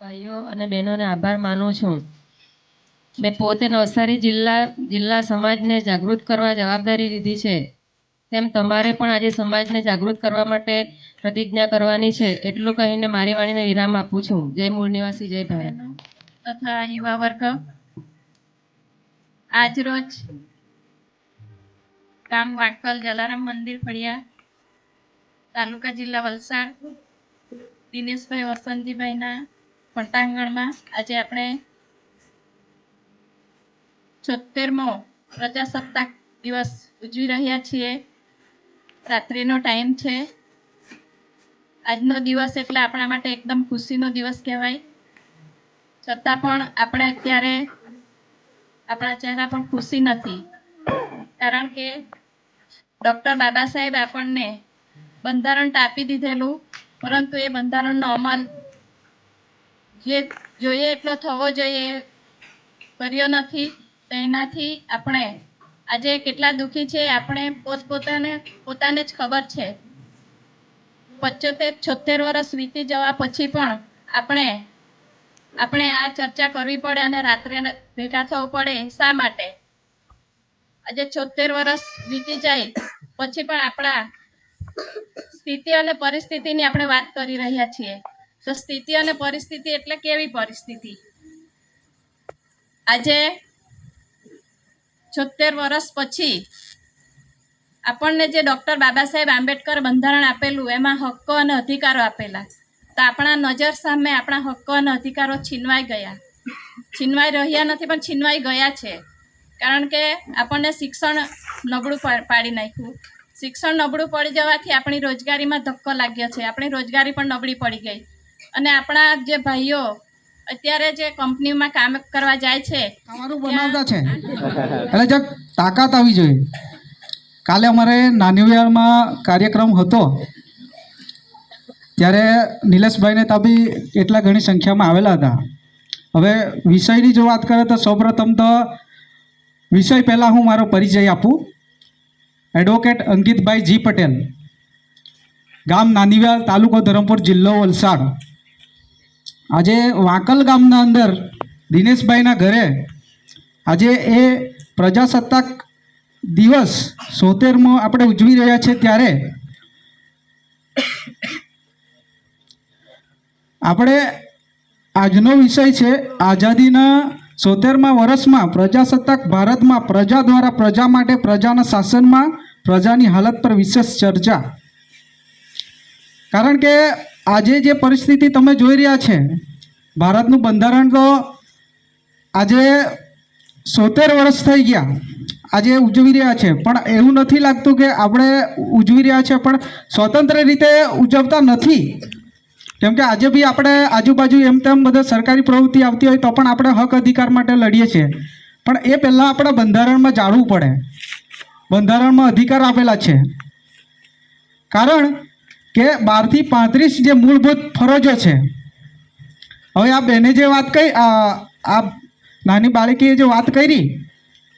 ભાઈઓ અને બહેનોને આભાર માનું છું. મેં પોતે નવસારી જિલ્લા જિલ્લા સમાજને જાગૃત કરવા જવાબદારી લીધી છે. તેમ તમારે પણ આજે સમાજને જાગૃત કરવા માટે પ્રતિજ્ઞા કરવાની છે એટલું કહીને મારી વાણીને વિરામ આપું છું. જય મૂળ નિવાસી, જય ભાઈ. તથા યુવા વર્ગ, આજરોજ ગામ વાંકલ જલારામ મંદિર ફળિયા તાલુકા જિલ્લા વલસાડ દિનેશભાઈ વસંતજીભાઈના પટાંગણમાં આજે આપણે છોતેરમો પ્રજાસત્તાક દિવસ ઉજવી રહ્યા છીએ. રાત્રિનો ટાઈમ છે. આજનો દિવસ એટલે આપણા માટે એકદમ ખુશીનો દિવસ કહેવાય. છતાં પણ આપણે અત્યારે આપણા ચહેરા પર ખુશી નથી. કારણ કે ડૉક્ટર બાબા સાહેબ આપણને બંધારણ આપી દીધેલું, પરંતુ એ બંધારણનો અમલ જે જોઈએ એટલો થવો જોઈએ, કર્યો નથી તેનાથી આપણે આજે કેટલા દુઃખી છે, આપણે પોતપોતાને, પોતાને જ ખબર છે. પંચોતેર, છોતેર વર્ષ વીતી જવા પછી પણ આપણે આપણે આ ચર્ચા કરવી પડે અને રાત્રે ભેગા થવું પડે શા માટે? આજે છોતેર વર્ષ વીતી જાય, પછી પણ આપણા સ્થિતિ અને પરિસ્થિતિની આપણે વાત કરી રહ્યા છીએ. તો સ્થિતિ અને પરિસ્થિતિ એટલે કેવી પરિસ્થિતિ? આજે છોતેર વર્ષ પછી આપણને જે ડૉક્ટર બાબા સાહેબ આંબેડકર બંધારણ આપેલું, એમાં હક્કો અને અધિકારો આપેલા. તો આપણા નજર સામે આપણા હક્કો અને અધિકારો છીનવાઈ ગયા. છીનવાઈ રહ્યા નથી, પણ છીનવાઈ ગયા છે. કારણ કે આપણને શિક્ષણ નબળું પાડી નાખ્યું. શિક્ષણ નબળું પડી જવાથી આપણી રોજગારીમાં ધક્કો લાગ્યો છે. આપણી રોજગારી પણ નબળી પડી ગઈ. અને આપણા જે ભાઈઓ અત્યારે જે કંપનીમાં કામ કરવા જાય છે તમારું બનાવતા છે? એટલે જક તાકાત આવી જોઈએ. કાલે અમારે નાનીવાડમાં કાર્યક્રમ હતો. ત્યારે નિલેશભાઈને ત્યાં બી એટલા ઘણી સંખ્યામાં આવેલા હતા. હવે વિષયની જો વાત કરે તો સૌપ્રથમ તો વિષય પહેલાં હું મારો પરિચય આપું. Advocate Ankitbhai G Patel. ગામ નાનીવાલ તાલુકો ધરમપુર જિલ્લો વલસાડ. આજે વાંકલ ગામના અંદર દિનેશભાઈના ઘરે આજે એ પ્રજાસત્તાક દિવસ સોતેરમો આપણે ઉજવી રહ્યા છે ત્યારે આપણે આજનો વિષય છે આઝાદીના સોતેરમા વર્ષમાં પ્રજાસત્તાક ભારતમાં પ્રજા દ્વારા પ્રજા માટે પ્રજાના શાસનમાં પ્રજાની હાલત પર વિશેષ ચર્ચા. કારણ કે આજે જે પરિસ્થિતિ તમે જોઈ રહ્યા છે, ભારતનું બંધારણ તો આજે સોતેર વર્ષ થઈ ગયા, આજે ઉજવી રહ્યા છે. પણ એવું નથી લાગતું કે આપણે ઉજવી રહ્યા છે, પણ સ્વતંત્ર રીતે ઉજવતા નથી. કેમ કે આજે બી આપણે આજુબાજુ એમ તેમ બધા સરકારી પ્રવૃત્તિ આવતી હોય તો પણ આપણે હક અધિકાર માટે લડીએ છીએ. પણ એ પહેલાં આપણે બંધારણમાં જાણવું પડે. બંધારણમાં અધિકાર આપેલા છે. કારણ કે બારથી પાંત્રીસ જે મૂળભૂત ફરજો છે. હવે આ બેને જે વાત આ આ નાની બાળકીએ જે વાત કરી,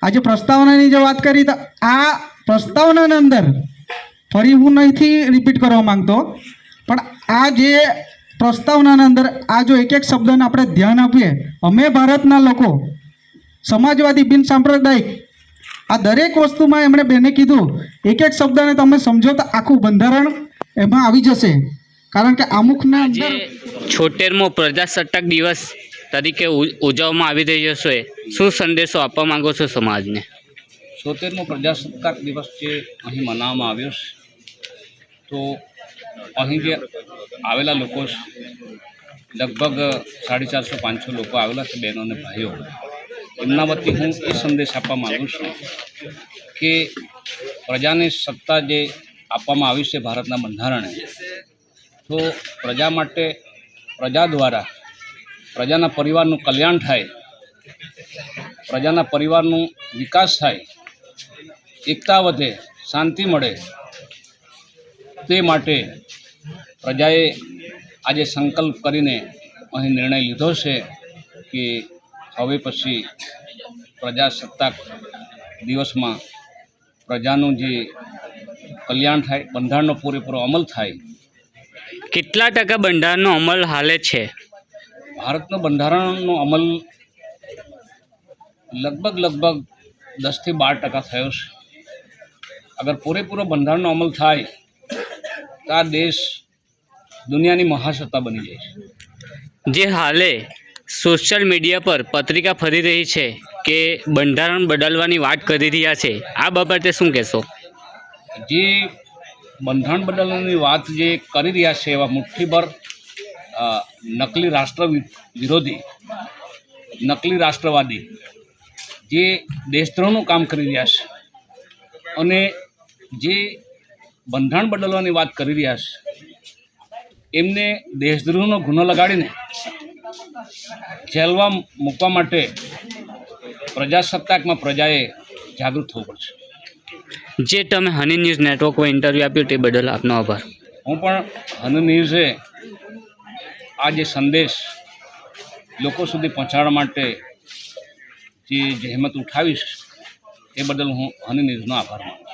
આ જે પ્રસ્તાવનાની જે વાત કરી, તો આ પ્રસ્તાવનાની અંદર ફરી હું નહીંથી રિપીટ કરવા માંગતો, પણ આ જે પ્રસ્તાવનાની અંદર આ જો એક એક શબ્દને આપણે ધ્યાન આપીએ, અમે ભારતના લોકો, સમાજવાદી બિન સાંપ્રદાયિક, આ દરેક વસ્તુમાં એમણે બેને કીધું, એક એક શબ્દને તમે સમજો તો આખું બંધારણ એમાં આવી જશે. કારણ કે અમુકના અંદર છોતેરમો પ્રજાસત્તાક દિવસ તરીકે ઉજવવામાં આવી રહ્યો છે. શું સંદેશો આપવા માંગો છો સમાજને? સોતેરમો પ્રજાસત્તાક દિવસ જે અહીં મનાવવામાં આવ્યો છે તો અહીં જે આવેલા લોકો લગભગ સાડી ચારસો પાંચસો લોકો આવેલા છે બહેનો અને ભાઈઓ. એમના વતી હું એ સંદેશ આપવા માગું છું કે પ્રજાને સત્તા જે આપવામાં આવી છે ભારતના બંધારણે. તો પ્રજા માટે, પ્રજા દ્વારા પ્રજાના પરિવારનું કલ્યાણ થાય, પ્રજાના પરિવારનું વિકાસ થાય, એકતા વધે, શાંતિ મળે, તે માટે પ્રજાએ આજે સંકલ્પ કરીને અહીં નિર્ણય લીધો છે કે હવે પછી પ્રજાસત્તાક દિવસમાં પ્રજાનું જે કલ્યાણ થાય બંધારણનો પૂરેપૂરો અમલ થાય. કેટલા ટકા બંધારણનો અમલ હાલે છે? ભારતનો બંધારણનો અમલ લગભગ લગભગ દસથી બાર ટકા થયો છે. અગર પૂરેપૂરો બંધારણનો અમલ થાય તો આ દેશ દુનિયાની મહાસત્તા બની જાય છે. જે હાલે સોશિયલ મીડિયા પર પત્રિકા ફરી રહી છે કે બંધારણ બદલવાની વાત કરી રહ્યા છે આ બાબતે શું કહેશો? જે બંધારણ બદલવાની વાત જે કરી રહ્યા છે એવા મુઠ્ઠીભર નકલી રાષ્ટ્ર વિરોધી, નકલી રાષ્ટ્રવાદી, જે દેશદ્રોહનું કામ કરી રહ્યા છે અને જે બંધારણ બદલવાની વાત કરી રહ્યા છે, એમને દેશદ્રોહનો ગુનો લગાડીને જેલવા મૂકવા માટે પ્રજાસત્તાકમાં પ્રજાએ જાગૃત થવું પડશે. જે તમે હની ન્યૂઝ નેટવર્કમાં ઇન્ટરવ્યૂ આપ્યું તે બદલ આપનો આભાર. હું પણ હનુ ન્યૂઝે આ જે સંદેશ લોકો સુધી પહોંચાડવા માટે જે જહેમત ઉઠાવીશ, એ બદલ હું હની ન્યૂઝનો આભાર માનું